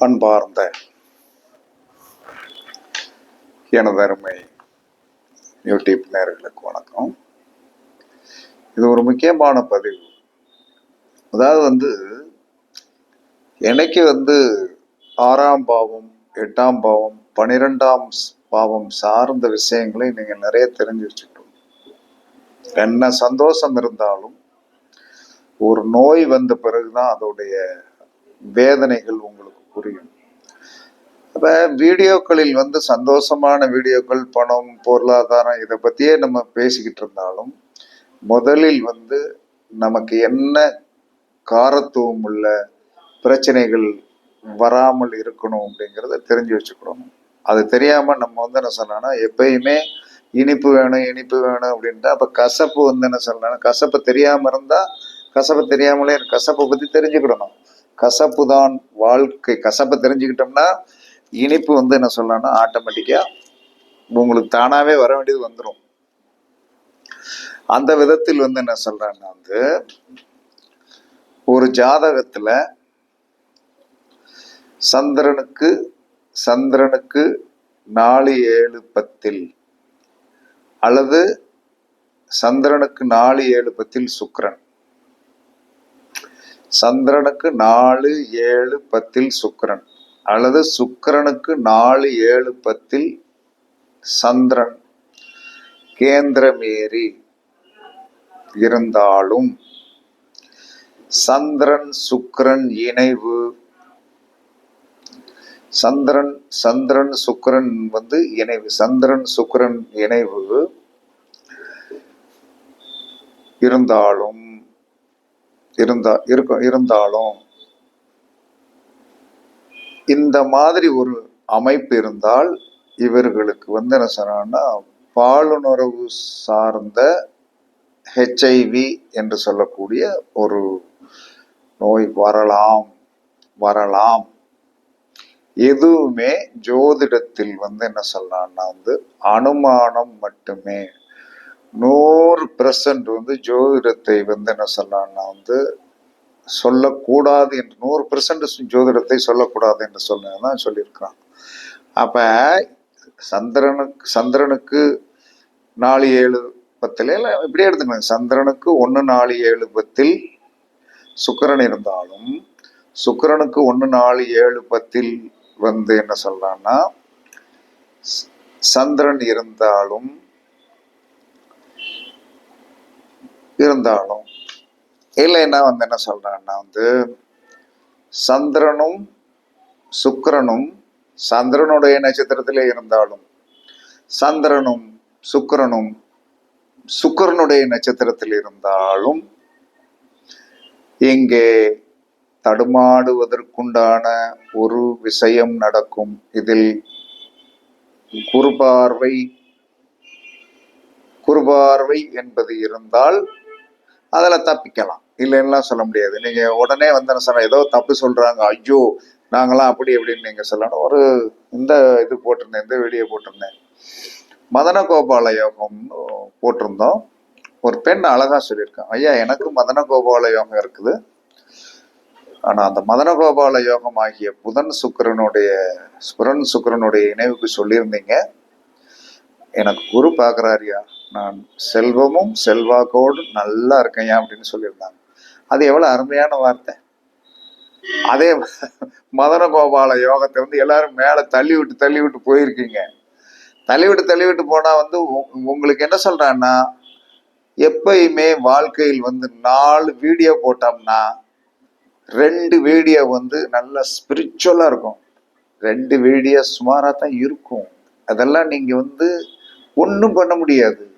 அன்பார்ந்த எனதருமை யூடியூப் நேர்களுக்கு வணக்கம். இது ஒரு முக்கியமான பதிவு. அதாவது வந்து எனக்கு வந்து ஆறாம் பாவம் எட்டாம் பாவம் பனிரெண்டாம் பாவம் சார்ந்த விஷயங்களை நீங்கள் நிறைய தெரிஞ்சு வச்சுக்கணும் என்ன சந்தோஷம் இருந்தாலும் ஒரு நோய் வந்த பிறகுதான் அதோடைய வேதனைகள் உங்களுக்கு புரியும். அப்ப வீடியோக்களில் வந்து சந்தோஷமான வீடியோக்கள் பணம் பொருளாதாரம் இதை பத்தியே நம்ம பேசிக்கிட்டு இருந்தாலும் முதலில் வந்து நமக்கு என்ன காரத்துவம் உள்ள பிரச்சனைகள் வராமல் இருக்கணும் அப்படிங்கிறத தெரிஞ்சு வச்சுக்கணும். அது தெரியாம நம்ம வந்து என்ன சொன்னோம்னா எப்பயுமே இனிப்பு வேணும் இனிப்பு வேணும் அப்படின்ட்டு அப்ப கசப்பு வந்து என்ன சொல்லணும் கசப்பு தெரியாம இருந்தா கசப்பு தெரியாமலே கசப்பை பத்தி தெரிஞ்சுக்கிடணும். கசப்பு தான் வாழ்க்கை. கசப்பை தெரிஞ்சுக்கிட்டோம்னா இனிப்பு வந்து என்ன சொல்லலாம்னா ஆட்டோமேட்டிக்காக உங்களுக்கு தானாகவே வர வேண்டியது வந்துடும் அந்த விதத்தில் வந்து என்ன சொல்கிறேன்னா வந்து ஒரு ஜாதகத்தில் சந்திரனுக்கு சந்திரனுக்கு நாலு ஏழு பத்தில் அல்லது சந்திரனுக்கு நாலு ஏழு பத்தில் சுக்கரன். சந்திரனுக்கு நாலு ஏழு பத்தில் சுக்கிரன். அல்லது சுக்கிரனுக்கு நாலு ஏழு பத்தில் சந்திரன். கேந்திரமேறி இருந்தாலும் சந்திரன் சுக்கிரன் இணைவு. சந்திரன் சந்திரன் சுக்கிரன் வந்து இணைவு. சந்திரன் சுக்கிரன் இணைவு இருந்தாலும் இருந்தா இருக்கும் இருந்தாலும் இந்த மாதிரி ஒரு அமைப்பு இருந்தால் இவர்களுக்கு வந்து என்ன சொன்னா பாலுணர்வு சார்ந்த ஹெச்ஐவி என்று சொல்லக்கூடிய ஒரு நோய் வரலாம் வரலாம். எதுவுமே ஜோதிடத்தில் வந்து என்ன சொல்லலாம்னா வந்து அனுமானம் மட்டுமே. நூறு பெர்சன்ட் வந்து ஜோதிடத்தை வந்து என்ன சொல்லலாம்னா வந்து சொல்லக்கூடாது என்று நூறு பெர்சன்ட் ஜோதிடத்தை சொல்லக்கூடாது என்று சொன்னதான் சொல்லியிருக்கிறான். அப்போ சந்திரனுக்கு சந்திரனுக்கு நாலு ஏழு பத்தில் இல்லை இப்படியே எடுத்துக்கணும் சந்திரனுக்கு ஒன்று நாலு ஏழு பத்தில் சுக்கிரன் இருந்தாலும் சுக்கிரனுக்கு ஒன்று நாலு ஏழு பத்தில் வந்து என்ன சொல்லலாம்னா சந்திரன் இருந்தாலும் இருந்தாலும் இல்லைன்னா வந்து என்ன சொல்றான்னா வந்து சந்திரனும் சுக்கரனும் சந்திரனுடைய நட்சத்திரத்திலே இருந்தாலும் சந்திரனும் சுக்கரனும் சுக்கரனுடைய நட்சத்திரத்தில் இருந்தாலும் இங்கே தடுமாடுவதற்குண்டான ஒரு விஷயம் நடக்கும். இதில் குருபார்வை குருபார்வை என்பது இருந்தால் அதில் தப்பிக்கலாம். இல்லைன்னா சொல்ல முடியாது. நீங்கள் உடனே வந்து என்ன சொன்னால் ஏதோ தப்பு சொல்கிறாங்க ஐயோ நாங்களாம் அப்படி எப்படின்னு நீங்கள் சொல்லணும். ஒரு இந்த இது போட்டிருந்தேன் இந்த வீடியோ போட்டிருந்தேன். மதன கோபால யோகம் போட்டிருந்தோம். ஒரு பெண் அழகாக சொல்லியிருக்கான் ஐயா எனக்கு மதன கோபால யோகம் இருக்குது. ஆனால் அந்த மதன கோபால யோகம் ஆகிய புதன் சுக்கிரனுடைய புதன் சுக்கிரனுடைய இணைவுக்கு சொல்லியிருந்தீங்க. எனக்கு குரு பார்க்குறாரியா நான் செல்வமும் செல்வாக்கோடு நல்லா இருக்கையா அப்படின்னு சொல்லியிருந்தாங்க. அது எவ்வளோ அருமையான வார்த்தை. அதே மதன கோபால யோகத்தை வந்து எல்லாரும் மேலே தள்ளி விட்டு தள்ளி விட்டு போயிருக்கீங்க. தள்ளி விட்டு தள்ளி விட்டு போனால் வந்து உ- உங்களுக்கு என்ன சொல்கிறான்னா எப்பயுமே வாழ்க்கையில் வந்து நாலு வீடியோ போட்டோம்னா ரெண்டு வீடியோ வந்து நல்ல ஸ்பிரிச்சுவலாக இருக்கும். ரெண்டு வீடியோ சுமாராக தான் இருக்கும். அதெல்லாம் நீங்கள் வந்து ஒன்றும் பண்ண முடியாது.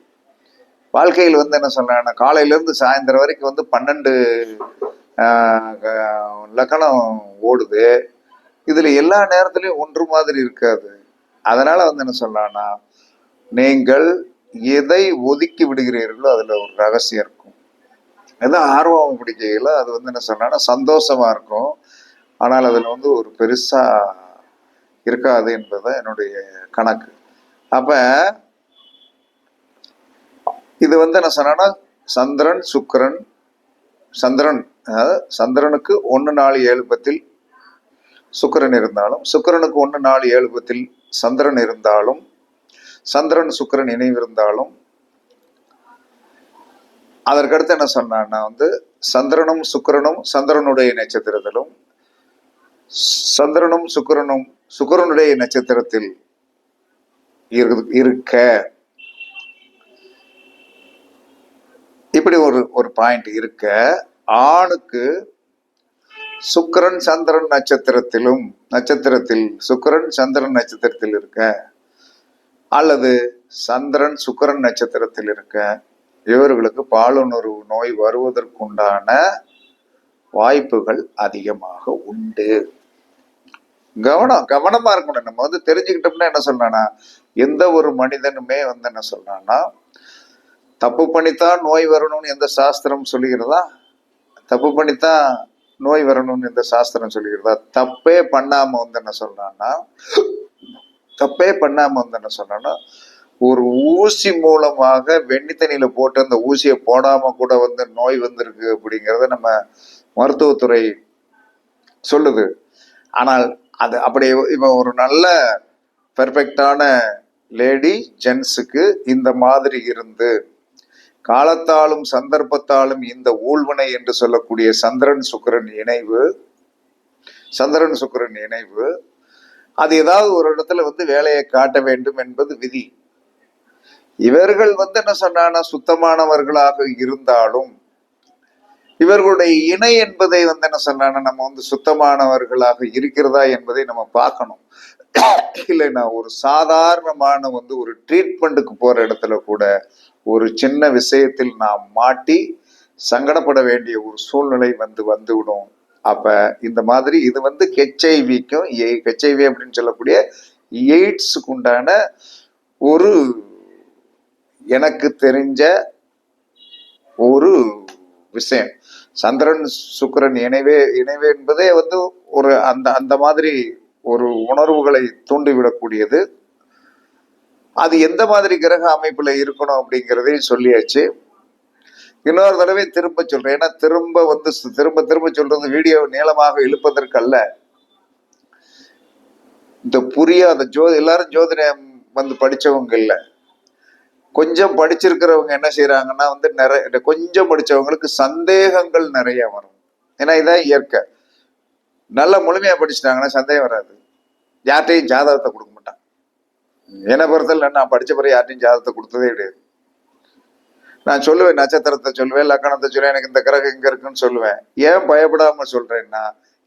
வாழ்க்கையில் வந்து என்ன சொல்றேன்னா காலையிலேருந்து சாயந்தரம் வரைக்கும் வந்து பன்னெண்டு க- லக்கணம் ஓடுது. இதில் எல்லா நேரத்துலையும் ஒன்று மாதிரி இருக்காது. அதனால் வந்து என்ன சொல்லலாம்னா நீங்கள் எதை ஒதுக்கி விடுகிறீர்களோ அதில் ஒரு ரகசியம் இருக்கும். எதை ஆர்வம் பிடிக்கையில் அது வந்து என்ன சொன்னா சந்தோஷமாக இருக்கும். ஆனால் அதில் வந்து ஒரு பெருசாக இருக்காது என்பதுதான் என்னுடைய கணக்கு. அப்போ இது வந்து என்ன சொன்னா சந்திரன் சுக்கிரன் சந்திரன் அதாவது சந்திரனுக்கு ஒன்று நாலு ஏழு பத்தில் சுக்கிரன் இருந்தாலும் சுக்கிரனுக்கு ஒன்று நாலு ஏழு பத்தில் சந்திரன் இருந்தாலும் சந்திரன் சுக்கிரன் இணைவு இருந்தாலும் அதற்கடுத்து என்ன சொன்னான்னா வந்து சந்திரனும் சுக்கிரனும் சந்திரனுடைய நட்சத்திரத்திலும் சந்திரனும் சுக்கிரனும் சுக்கிரனுடைய நட்சத்திரத்தில் இரு- இருக்க இப்படி ஒரு ஒரு பாயிண்ட் இருக்க ஆணுக்கு சுக்கரன் சந்திரன் நட்சத்திரத்திலும் நட்சத்திரத்தில் சுக்கரன் சந்திரன் நட்சத்திரத்தில் இருக்க அல்லது சந்திரன் சுக்கரன் நட்சத்திரத்தில் இருக்க இவர்களுக்கு பாலுணர்வு நோய் வருவதற்குண்டான வாய்ப்புகள் அதிகமாக உண்டு. கவனம் கவனமா இருக்கணும். நம்ம வந்து தெரிஞ்சுக்கிட்டோம்னா என்ன சொல்றானா? எந்த ஒரு மனிதனுமே வந்து என்ன சொல்றான்னா தப்பு பண்ணித்தான் நோய் வரணும்னு எந்த சாஸ்திரம் சொல்லுகிறதா? தப்பு பண்ணித்தான் நோய் வரணும்னு எந்த சாஸ்திரம் சொல்லுகிறதா? தப்பே பண்ணாம வந்து என்ன சொல்றான்னா தப்பே பண்ணாம வந்து என்ன சொல்றான்னா ஒரு ஊசி மூலமாக வெண்ணி தண்ணியில போட்டு அந்த ஊசியை போடாம கூட வந்து நோய் வந்திருக்கு அப்படிங்கிறத நம்ம மருத்துவத்துறை சொல்லுது. ஆனால் அது அப்படி இப்போ ஒரு நல்ல பெர்ஃபெக்டான லேடி ஜென்ஸுக்கு இந்த மாதிரி இருந்து காலத்தாலும் சந்தர்ப்பத்தாலும் இந்த ஊழ்வினை என்று சொல்லக்கூடிய சந்திரன் சுக்கிரன் இணைவு சந்திரன் சுக்கிரன் இணைவு அது ஏதாவது ஒரு இடத்துல வந்து வேலையை காட்ட வேண்டும் என்பது விதி. இவர்கள் வந்து என்ன சொன்னான்னா சுத்தமானவர்களாக இருந்தாலும் இவர்களுடைய இணை என்பதை வந்து என்ன சொன்னான்னா நம்ம வந்து சுத்தமானவர்களாக இருக்கிறதா என்பதை நம்ம பார்க்கணும். இல்லை நான் ஒரு சாதாரணமான வந்து ஒரு ட்ரீட்மெண்ட்டுக்கு போற இடத்துல கூட ஒரு சின்ன விஷயத்தில் நான் மாட்டி சங்கடப்பட வேண்டிய ஒரு சூழ்நிலை வந்து வந்துவிடும். அப்ப இந்த மாதிரி இது வந்து ஹெச்ஐவிக்கும் ஹெச்ஐவி அப்படின்னு சொல்லக்கூடிய எய்ட்ஸுக்கு உண்டான ஒரு எனக்கு தெரிஞ்ச ஒரு விஷயம். சந்திரன் சுக்கரன் இணைவே இணைவே என்பதே வந்து ஒரு அந்த அந்த மாதிரி ஒரு உணர்வுகளை தூண்டிவிடக்கூடியது. அது எந்த மாதிரி கிரக அமைப்புல இருக்கணும் அப்படிங்கிறதையும் சொல்லியாச்சு. இன்னொரு தடவை திரும்ப சொல்றேன். ஏன்னா திரும்ப வந்து திரும்ப திரும்ப சொல்றது வீடியோ நீளமாக இழுப்பதற்கு அல்ல இந்த புரியாத ஜோ எல்லாரும் ஜோதிடம் வந்து படிச்சவங்க இல்லை. கொஞ்சம் படிச்சிருக்கிறவங்க என்ன செய்யறாங்கன்னா வந்து நிறைய கொஞ்சம் படிச்சவங்களுக்கு சந்தேகங்கள் நிறைய வரும். ஏன்னா இதான் இயற்கை. நல்ல முழுமையாக படிச்சிட்டாங்கன்னா சந்தேகம் வராது. யார்கிட்டையும் ஜாதகத்தை கொடுக்க மாட்டான். என்னை பொறுத்தல நான் படிச்ச பிறகு யார்ட்டையும் ஜாதகத்தை கொடுத்ததே கிடையாது. நான் சொல்லுவேன் நட்சத்திரத்தை சொல்லுவேன் லக்கணத்தை சொல்லுவேன் எனக்கு இந்த கிரகம் இங்கே இருக்குன்னு சொல்லுவேன். ஏன் பயப்படாமல் சொல்கிறேன்னா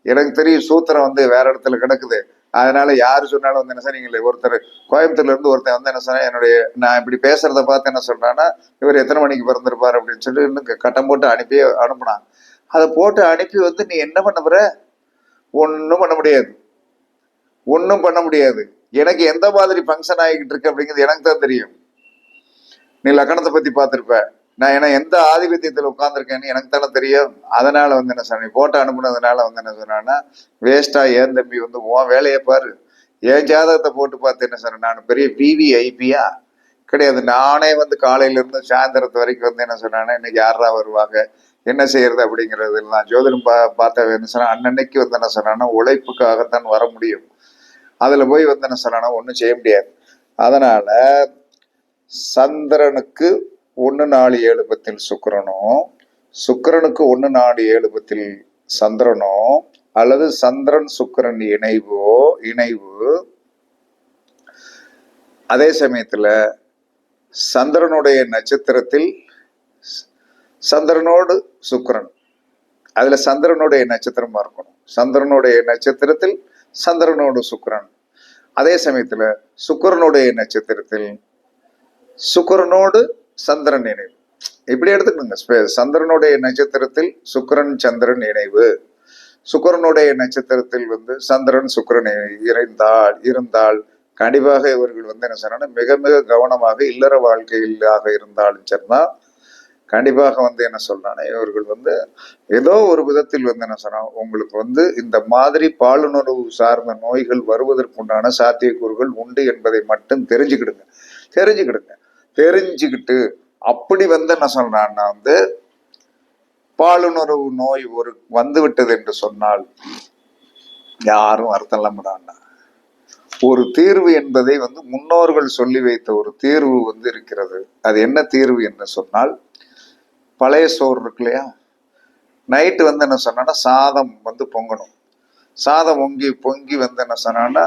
எனக்கு தெரியும் சூத்திரம் வந்து வேற இடத்துல கிடக்குது. அதனால யாரு சொன்னாலும் வந்து என்ன சொன்னீங்களே ஒருத்தர் கோயம்புத்தூர்ல இருந்து ஒருத்தன் வந்து என்ன சொன்னா என்னுடைய நான் இப்படி பேசுறத பார்த்து என்ன சொல்றான்னா இவர் எத்தனை மணிக்கு பிறந்திருப்பார் அப்படின்னு சொல்லி இன்னும் கட்டம் போட்டு அனுப்பி அனுப்புனான். அதை போட்டு அனுப்பி வந்து நீ என்ன பண்ண போற? ஒன்றும் பண்ண முடியாது. ஒன்றும் பண்ண முடியாது. எனக்கு எந்த மாதிரி ஃபங்க்ஷன் ஆகிக்கிட்டு இருக்கு அப்படிங்கிறது எனக்கு தான் தெரியும். நீ லக்கணத்தை பற்றி பார்த்துருப்ப. நான் ஏன்னா எந்த ஆதிபத்தியத்தில் உட்காந்துருக்கேன்னு எனக்கு தானே தெரியும். அதனால் வந்து என்ன சொன்னேன்? போட்டோ அனுப்புனதுனால வந்து என்ன சொன்னான்னா வேஸ்ட்டாக ஏன் தம்பி வந்து உன் வேலையை பாரு. என் ஜாதகத்தை போட்டு பார்த்து என்ன சொன்னேன்? நான் பெரிய விவிஐபியா கிடையாது. நானே வந்து காலையிலேருந்து சாயந்தரத்து வரைக்கும் வந்து என்ன சொன்னானே இன்னைக்கு யாரா வருவாங்க? என்ன செய்யறது அப்படிங்கிறது ஜோதிடம் பா பார்த்த என்ன சொன்னா அன்னன்னைக்கு வந்து என்ன சொன்னான்னா உழைப்புக்காகத்தான் வர முடியும். அதில் போய் வந்து என்ன சொன்னானா ஒன்றும் செய்ய முடியாது. அதனால சந்திரனுக்கு ஒன்று நாலு ஏழு பத்தில் சுக்கரனும் சுக்கிரனுக்கு ஒன்று நாலு ஏழு பத்தில் சந்திரனோ அல்லது சந்திரன் சுக்கிரன் இணைவோ இணைவு அதே சமயத்தில் சந்திரனுடைய நட்சத்திரத்தில் சந்திரனோடு சுக்கரன். அதுல சந்திரனுடைய நட்சத்திரமா இருக்கணும். சந்திரனுடைய நட்சத்திரத்தில் சந்திரனோடு சுக்கரன். அதே சமயத்துல சுக்கரனுடைய நட்சத்திரத்தில் சுக்கரனோடு சந்திரன் இணைவு. இப்படி எடுத்துக்கணுங்க. சந்திரனுடைய நட்சத்திரத்தில் சுக்கிரன் சந்திரன் இணைவு. சுக்கரனுடைய நட்சத்திரத்தில் வந்து சந்திரன் சுக்கரன் இறைந்தால் இருந்தால் கண்டிப்பாக இவர்கள் வந்து என்ன சொன்னா மிக மிக கவனமாக இல்லற வாழ்க்கையிலாக இருந்தாலும் சரிதான். கண்டிப்பாக வந்து என்ன சொல்றானே இவர்கள் வந்து ஏதோ ஒரு விதத்தில் வந்து என்ன சொன்னா உங்களுக்கு வந்து இந்த மாதிரி பாலுணர்வு சார்ந்த நோய்கள் வருவதற்குண்டான சாத்தியக்கூறுகள் உண்டு என்பதை மட்டும் தெரிஞ்சுக்கிடுங்க. தெரிஞ்சுக்கிடுங்க. தெரிஞ்சுக்கிட்டு அப்படி வந்து என்ன சொல்றான்னா வந்து பாலுணர்வு நோய் ஒரு வந்து விட்டது என்று சொன்னால் யாரும் அர்த்தம் இல்லாமடாண்டா ஒரு தீர்வு என்பதை வந்து முன்னோர்கள் சொல்லி வைத்த ஒரு தீர்வு வந்து இருக்கிறது. அது என்ன தீர்வு என்று சொன்னால் பழைய சோறு இருக்கு இல்லையா? நைட்டு வந்து என்ன சொன்னா சாதம் வந்து பொங்கணும். சாதம் பொங்கி பொங்கி வந்து என்ன சொன்னான்னா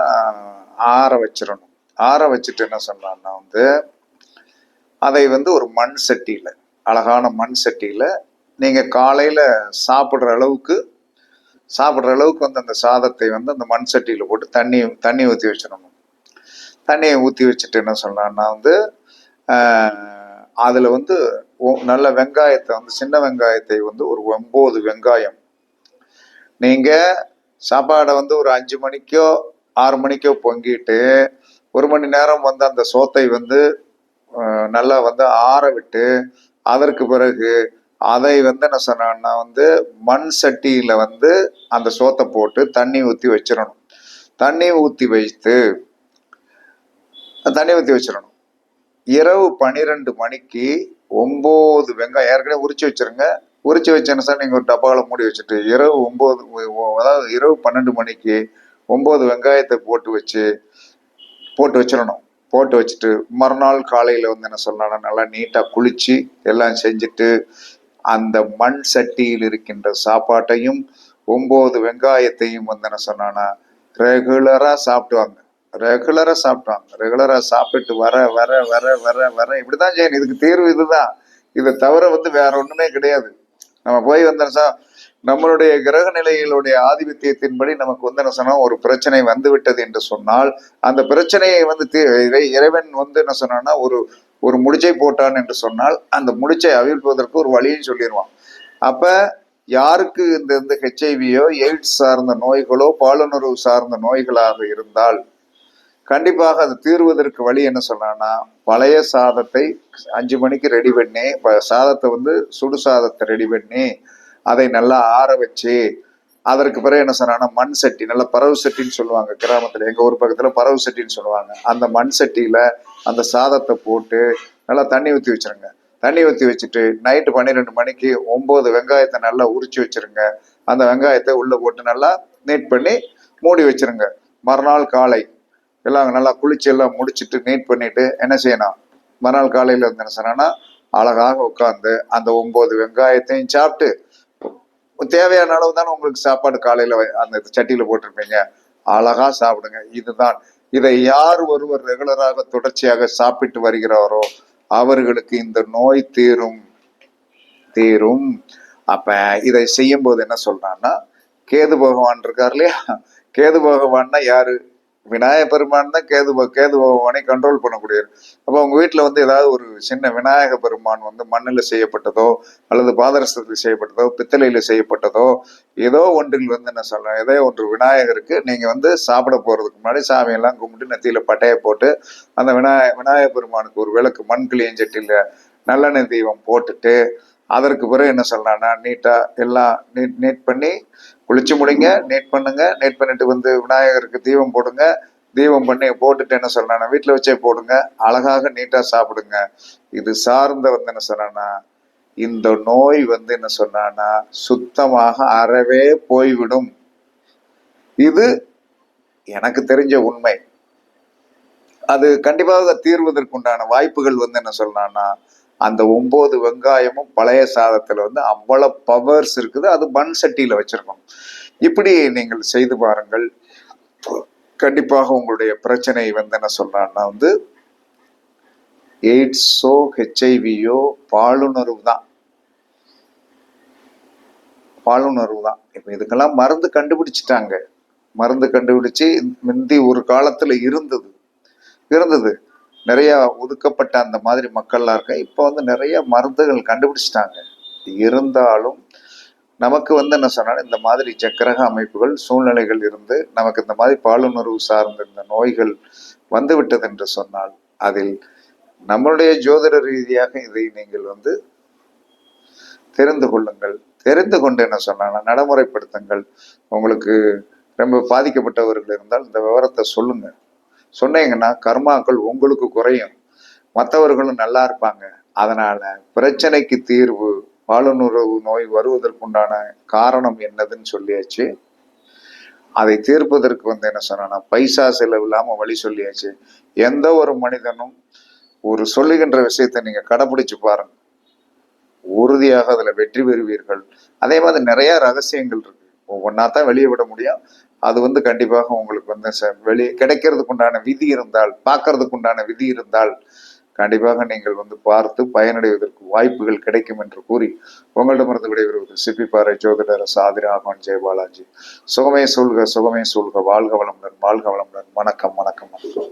ஆற வச்சிடணும். ஆற வச்சுட்டு என்ன சொன்னான்னா வந்து அதை வந்து ஒரு மண் சட்டியில் அழகான மண் சட்டியில் நீங்கள் காலையில் சாப்பிட்ற அளவுக்கு சாப்பிட்ற அளவுக்கு வந்து அந்த சாதத்தை வந்து அந்த மண் சட்டியில் போட்டு தண்ணி தண்ணி ஊற்றி வச்சிடணும். தண்ணியை ஊற்றி வச்சுட்டு என்ன சொன்னான்னா வந்து அதில் வந்து நல்ல வெங்காயத்தை வந்து சின்ன வெங்காயத்தை வந்து ஒரு ஒம்பது வெங்காயம். நீங்கள் சாப்பாடை வந்து ஒரு அஞ்சு மணிக்கோ ஆறு மணிக்கோ பொங்கிட்டு ஒரு மணி நேரம் வந்து அந்த சோத்தை வந்து நல்லா வந்து ஆற விட்டு அதற்கு பிறகு அதை வந்து என்ன சொன்னான்னா வந்து மண் சட்டியில் வந்து அந்த சோத்தை போட்டு தண்ணி ஊற்றி வச்சிடணும். தண்ணி ஊற்றி வைத்து தண்ணி ஊற்றி வச்சிடணும். இரவு பன்னிரெண்டு மணிக்கு ஒம்பது வெங்காயம் ஏற்கனவே உரிச்சு வச்சிருங்க. உரிச்சு வச்சேன்னு சார் நீங்கள் ஒரு டப்பாவில் மூடி வச்சுட்டு இரவு ஒம்பது அதாவது இரவு பன்னெண்டு மணிக்கு ஒம்பது வெங்காயத்தை போட்டு வச்சு போட்டு வச்சிடணும். போட்டு வச்சுட்டு மறுநாள் காலையில் வந்து என்ன சொல்லலாம் நல்லா நீட்டாக குளித்து எல்லாம் செஞ்சுட்டு அந்த மண் சட்டியில் இருக்கின்ற சாப்பாட்டையும் ஒம்பது வெங்காயத்தையும் வந்து என்ன சொன்னான்னா ரெகுலராக சாப்பிடுவாங்க. ரெகுலராக சாப்பிட்டோம் ரெகுலராக சாப்பிட்டு வர வர வர வர வர. இப்படி தான் செய்யணும் இதுக்கு தீர்வு இதுதான். இதை தவிர வந்து வேற ஒன்றுமே கிடையாது. நம்ம போய் வந்தோம் நம்மளுடைய கிரக நிலைகளுடைய ஆதிபத்தியத்தின்படி நமக்கு வந்து என்ன சொன்னா ஒரு பிரச்சனை வந்து விட்டது என்று சொன்னால் அந்த பிரச்சனையை வந்து தீ- இறைவன் வந்து என்ன சொன்னான்னா ஒரு ஒரு முடிச்சை போட்டான் என்று சொன்னால் அந்த முடிச்சை அவிழ்ப்பதற்கு ஒரு வழியும் சொல்லிடுவான் அப்ப யாருக்கு இந்த இந்த ஹெச்ஐவியோ எய்ட்ஸ் சார்ந்த நோய்களோ பாலுணர்வு சார்ந்த நோய்களாக இருந்தால் கண்டிப்பாக அது தீர்வதற்கு வழி என்ன சொன்னான்னா பழைய சாதத்தை அஞ்சு மணிக்கு ரெடி பண்ணி ப- சாதத்தை வந்து சுடு சாதத்தை ரெடி பண்ணி அதை நல்லா ஆற வச்சு அதற்கு பிறகு என்ன சொன்னான்னா மண் சட்டி நல்ல பறவு சட்டின்னு சொல்லுவாங்க கிராமத்துல. எங்க ஊர் பக்கத்துல பறவு சட்டின்னு சொல்லுவாங்க. அந்த மண் சட்டியில அந்த சாதத்தை போட்டு நல்லா தண்ணி ஊற்றி வச்சிருங்க. தண்ணி ஊற்றி வச்சுட்டு நைட்டு பன்னிரெண்டு மணிக்கு ஒம்பது வெங்காயத்தை நல்லா உரிச்சு வச்சிருங்க. அந்த வெங்காயத்தை உள்ளே போட்டு நல்லா நீட் பண்ணி மூடி வச்சிருங்க. மறுநாள் காலை எல்லாம் நல்லா குளிச்சு எல்லாம் முடிச்சிட்டு நீட் பண்ணிட்டு என்ன செய்யணும்? மறுநாள் காலையில வந்து என்ன செய்யணும்னா அழகாக உட்காந்து அந்த ஒன்பது வெங்காயத்தையும் சாப்பிட்டு தேவையான அளவு தானே உங்களுக்கு சாப்பாடு காலையில அந்த சட்டியில போட்டிருப்பீங்க. அழகா சாப்பிடுங்க. இதுதான். இதை யார் ஒருவர் ரெகுலராக தொடர்ச்சியாக சாப்பிட்டு வருகிறாரோ அவர்களுக்கு இந்த நோய் தீரும். தீரும். அப்ப இதை செய்யும் போது என்ன சொல்றான்னா கேது பகவான் இருக்கார் இல்லையா? கேது பகவான்னா யாரு? விநாயக பெருமான் தான் கேது கேது பகவானை கண்ட்ரோல் பண்ணக்கூடியவர். அப்போ உங்க வீட்டில் வந்து ஏதாவது ஒரு சின்ன விநாயக பெருமான் வந்து மண்ணில் செய்யப்பட்டதோ அல்லது பாதரசத்தில் செய்யப்பட்டதோ பித்தளையில் செய்யப்பட்டதோ ஏதோ ஒன்றில் வந்து என்ன சொல்றேன் ஏதோ ஒன்று விநாயகருக்கு நீங்கள் வந்து சாப்பிட போறதுக்கு முன்னாடி சாமியெல்லாம் கும்பிட்டு நெத்தியில் பட்டையை போட்டு அந்த விநாய விநாயக பெருமானுக்கு ஒரு விளக்கு மண் கிளியஞ்சட்டியில் நல்லெண்ணெய் தெய்வம் போட்டுட்டு அதற்கு பிறகு என்ன சொல்லலாம்னா நீட்டாக எல்லாம் நீட் நீட் பண்ணி குளிச்சு முடிங்க நீட் பண்ணுங்க நீட் பண்ணிட்டு வந்து விநாயகருக்கு தீபம் போடுங்க. தீபம் பண்ணி போட்டுட்டு என்ன சொல்லலாம்னா வீட்டில் வச்சே போடுங்க. அழகாக நீட்டாக சாப்பிடுங்க. இது சார்ந்த வந்து என்ன சொன்னான்னா இந்த நோய் வந்து என்ன சொன்னா சுத்தமாக அறவே போய்விடும். இது எனக்கு தெரிஞ்ச உண்மை. அது கண்டிப்பாக தீர்வதற்குண்டான வாய்ப்புகள் வந்து என்ன சொல்லலாம்னா அந்த ஒம்பது வெங்காயமும் பழைய சாதத்துல வந்து அவ்வளவு பவர்ஸ் இருக்குது. அது மண் சட்டியில வச்சிருக்கோம். இப்படி நீங்கள் செய்து பாருங்கள். கண்டிப்பாக உங்களுடைய பிரச்சனை வந்து என்ன சொல்றான்னா வந்து எய்ட்ஸோ ஹெச்ஐவியோ பாலுணர்வு தான். பாலுணர்வு தான். இப்போ இதுக்கெல்லாம் மருந்து கண்டுபிடிச்சிட்டாங்க. மருந்து கண்டுபிடிச்சு முந்தி ஒரு காலத்துல இருந்தது. இருந்தது. நிறைய ஒதுக்கப்பட்ட அந்த மாதிரி மக்கள்லாம் இருக்க இப்போ வந்து நிறைய மருந்துகள் கண்டுபிடிச்சிட்டாங்க. இருந்தாலும் நமக்கு வந்து என்ன சொன்னாலும் இந்த மாதிரி சக்கரக அமைப்புகள் சூழ்நிலைகள் இருந்து நமக்கு இந்த மாதிரி பாலுணர்வு சார்ந்த இந்த நோய்கள் வந்துவிட்டது என்று சொன்னால் அதில் நம்மளுடைய ஜோதிட ரீதியாக இதை நீங்கள் வந்து தெரிந்து கொள்ளுங்கள். தெரிந்து கொண்டு என்ன சொன்னாங்கன்னா நடைமுறைப்படுத்துங்கள். உங்களுக்கு ரொம்ப பாதிக்கப்பட்டவர்கள் இருந்தால் இந்த விவரத்தை சொல்லுங்கள் சொன்னீங்கன்னா கர்மாக்கள் உங்களுக்கு குறையும். மற்றவர்களும் நல்லா இருப்பாங்க. அதனால பிரச்சனைக்கு தீர்வு பாலுணர்வு நோய் வருவதற்குண்டான காரணம் என்னதுன்னு சொல்லியாச்சு. அதை தீர்ப்பதற்கு வந்து என்ன சொன்னா பைசா செலவு இல்லாம வழி சொல்லியாச்சு. எந்த ஒரு மனிதனும் ஒரு சொல்லுகின்ற விஷயத்தை நீங்க கடைபிடிச்சு பாருங்க. உறுதியாக அதுல வெற்றி பெறுவீர்கள். அதே மாதிரி நிறைய ரகசியங்கள் இருக்கு. ஒவ்வொன்றா தான் வெளியே விட முடியும். அது வந்து கண்டிப்பாக உங்களுக்கு வந்து வெளியே கிடைக்கிறதுக்கு உண்டான விதி இருந்தால் பார்க்கறதுக்கு உண்டான விதி இருந்தால் கண்டிப்பாக நீங்கள் வந்து பார்த்து பயனடைவதற்கு வாய்ப்புகள் கிடைக்கும் என்று கூறி உங்களிடமிருந்து விடைபெறுவது சிப்பிப்பாறை ஜோதிடர் சாதிர ஆகவன் ஜெயபாலாஜி சுகமே சூழ்க சுகமே சூழ்க. வாழ்க வளமுடன் வாழ்க வளமுடன். வணக்கம் வணக்கம் வணக்கம்.